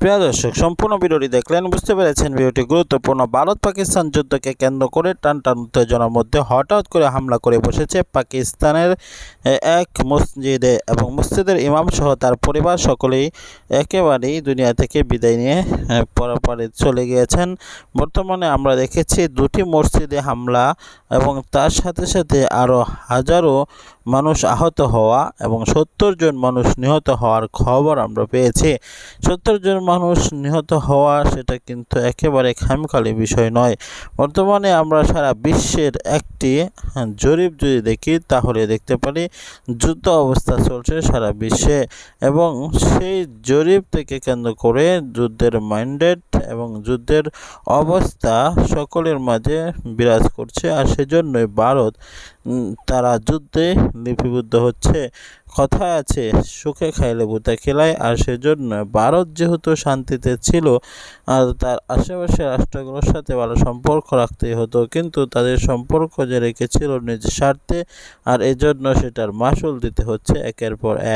প্রিয় দর্শক, সম্পূর্ণ ভিডিওটি দেখলেন বুঝতে পেরেছেন ভিডিওটি গুরুত্বপূর্ণ। ভারত পাকিস্তান যুদ্ধকে কেন্দ্র করে টান টান উত্তেজনার মধ্যে হঠাৎ করে হামলা করে বসেছে পাকিস্তানের এক মসজিদে এবং মসজিদের ইমাম সহ তার পরিবার সকলেই একেবারেই দুনিয়া থেকে বিদায় নিয়ে পরপারে চলে গিয়েছেন। বর্তমানে আমরা দেখেছি দুটি মসজিদে হামলা এবং তার সাথে সাথে আরও হাজারো মানুষ আহত হওয়া এবং সত্তর জন মানুষ নিহত হওয়ার খবর আমরা পেয়েছি। সত্তর জন মানুষ নিহত হওয়া সেটা কিন্তু একেবারে খামখালি বিষয় নয়। বর্তমানে আমরা সারা বিশ্বের একটি হ্যাঁ, জরিপ যদি দেখি তাহলে দেখতে পারি যুদ্ধ অবস্থা চলছে সারা বিশ্বে এবং সেই জরিপ থেকে কেন্দ্র করে যুদ্ধের মাইন্ডেড এবং যুদ্ধের অবস্থা সকলের মাঝে বিরাজ করছে আর সেজন্যই ভারত তারা যুদ্ধে লিপিবদ্ধ হচ্ছে। কথায় আছে সুখে খাইলে বুতে খেলায় আর সেজন্য ভারত যেহেতু শান্তিতে ছিল আর তার আশেপাশে রাষ্ট্রগুলোর সাথে ভালো সম্পর্ক রাখতেই হতো। কিন্তু তাদের সম্পর্ক যে রেখেছিল নিজ স্বার্থে, আর এজন্য সেটার মাসুল দিতে হচ্ছে একের পর এক।